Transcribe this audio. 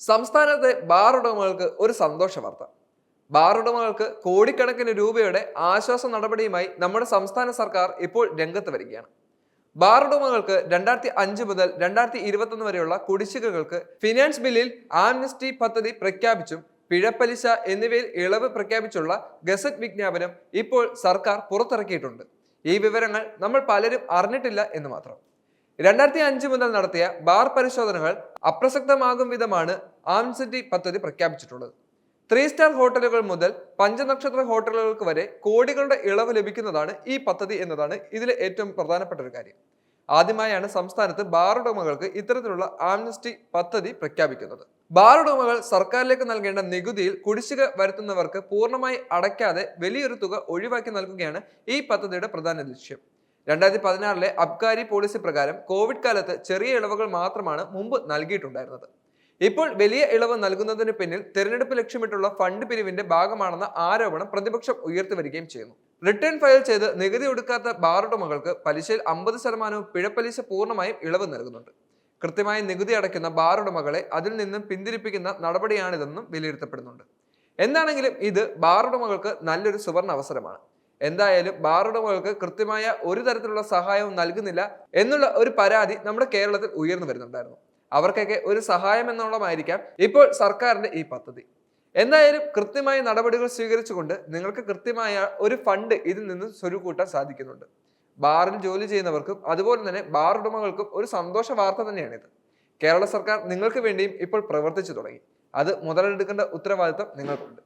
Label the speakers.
Speaker 1: സംസ്ഥാനത്തെ ബാർ ഉടമകൾക്ക് ഒരു സന്തോഷ വാർത്ത. ബാർ ഉടമകൾക്ക് കോടിക്കണക്കിന് രൂപയുടെ ആശ്വാസ നടപടിയുമായി നമ്മുടെ സംസ്ഥാന സർക്കാർ ഇപ്പോൾ രംഗത്ത് വരികയാണ്. ബാർ ഉടമകൾക്ക് രണ്ടായിരത്തി അഞ്ച് മുതൽ രണ്ടായിരത്തി ഇരുപത്തൊന്ന് വരെയുള്ള കുടിശ്ശികകൾക്ക് ഫിനാൻസ് ബില്ലിൽ ആംനസ്റ്റി പദ്ധതി പ്രഖ്യാപിച്ചും പിഴപ്പലിശ എന്നിവയിൽ ഇളവ് പ്രഖ്യാപിച്ചുള്ള ഗസറ്റ് വിജ്ഞാപനം ഇപ്പോൾ സർക്കാർ പുറത്തിറക്കിയിട്ടുണ്ട്. ഈ വിവരങ്ങൾ നമ്മൾ പലരും അറിഞ്ഞിട്ടില്ല എന്ന് മാത്രം. രണ്ടായിരത്തി അഞ്ച് മുതൽ നടത്തിയ ബാർ പരിശോധനകൾ അപ്രസക്തമാകും വിധമാണ് ആംസിറ്റി പദ്ധതി പ്രഖ്യാപിച്ചിട്ടുള്ളത്. ത്രീ സ്റ്റാർ ഹോട്ടലുകൾ മുതൽ പഞ്ചനക്ഷത്ര ഹോട്ടലുകൾക്ക് വരെ കോടികളുടെ ഇളവ് ലഭിക്കുന്നതാണ് ഈ പദ്ധതി എന്നതാണ് ഇതിലെ ഏറ്റവും പ്രധാനപ്പെട്ട ഒരു കാര്യം. ആദ്യമായാണ് സംസ്ഥാനത്ത് ബാർ ഉടമകൾക്ക് ഇത്തരത്തിലുള്ള ആംനസ്റ്റി പദ്ധതി പ്രഖ്യാപിക്കുന്നത്. ബാർ ഉടമകൾ സർക്കാരിലേക്ക് നൽകേണ്ട നികുതിയിൽ കുടിശ്ശിക വരുത്തുന്നവർക്ക് പൂർണമായി അടയ്ക്കാതെ വലിയൊരു തുക ഒഴിവാക്കി നൽകുകയാണ് ഈ പദ്ധതിയുടെ പ്രധാന ലക്ഷ്യം. രണ്ടായിരത്തി പതിനാറിലെ അബ്കാരി പോളിസി പ്രകാരം കോവിഡ് കാലത്ത് ചെറിയ ഇളവുകൾ മാത്രമാണ് മുമ്പ് നൽകിയിട്ടുണ്ടായിരുന്നത്. ഇപ്പോൾ വലിയ ഇളവ് നൽകുന്നതിന് പിന്നിൽ തെരഞ്ഞെടുപ്പ് ലക്ഷ്യമിട്ടുള്ള ഫണ്ട് പിരിവിന്റെ ഭാഗമാണെന്ന ആരോപണം പ്രതിപക്ഷം ഉയർത്തി വരികയും ചെയ്യുന്നു. റിട്ടേൺ ഫയൽ ചെയ്ത് നികുതി ഒടുക്കാത്ത ബാറുടമകൾക്ക് പലിശയിൽ അമ്പത് ശതമാനവും പിഴപ്പലിശ പൂർണമായും ഇളവ് നൽകുന്നുണ്ട്. കൃത്യമായി നികുതി അടയ്ക്കുന്ന ബാറുടമകളെ അതിൽ നിന്നും പിന്തിരിപ്പിക്കുന്ന നടപടിയാണിതെന്നും വിലയിരുത്തപ്പെടുന്നുണ്ട്. എന്താണെങ്കിലും ഇത് ബാറുടമകൾക്ക് നല്ലൊരു സുവർണ അവസരമാണ്. എന്തായാലും ബാറുടമകൾക്ക് കൃത്യമായ ഒരു തരത്തിലുള്ള സഹായവും നൽകുന്നില്ല എന്നുള്ള ഒരു പരാതി നമ്മുടെ കേരളത്തിൽ ഉയർന്നു വരുന്നുണ്ടായിരുന്നു. അവർക്കൊക്കെ ഒരു സഹായം എന്നുള്ളതായിരിക്കാം ഇപ്പോൾ സർക്കാരിന്റെ ഈ പദ്ധതി. എന്തായാലും കൃത്യമായ നടപടികൾ സ്വീകരിച്ചുകൊണ്ട് നിങ്ങൾക്ക് കൃത്യമായ ഒരു ഫണ്ട് ഇതിൽ നിന്ന് സ്വരുക്കൂട്ടാൻ സാധിക്കുന്നുണ്ട്. ബാറിൽ ജോലി ചെയ്യുന്നവർക്കും അതുപോലെ തന്നെ ബാർ ഉടമകൾക്കും ഒരു സന്തോഷ വാർത്ത തന്നെയാണിത്. കേരള സർക്കാർ നിങ്ങൾക്ക് വേണ്ടിയും ഇപ്പോൾ പ്രവർത്തിച്ചു തുടങ്ങി. അത് മുതലെടുക്കേണ്ട ഉത്തരവാദിത്തം നിങ്ങൾക്കുണ്ട്.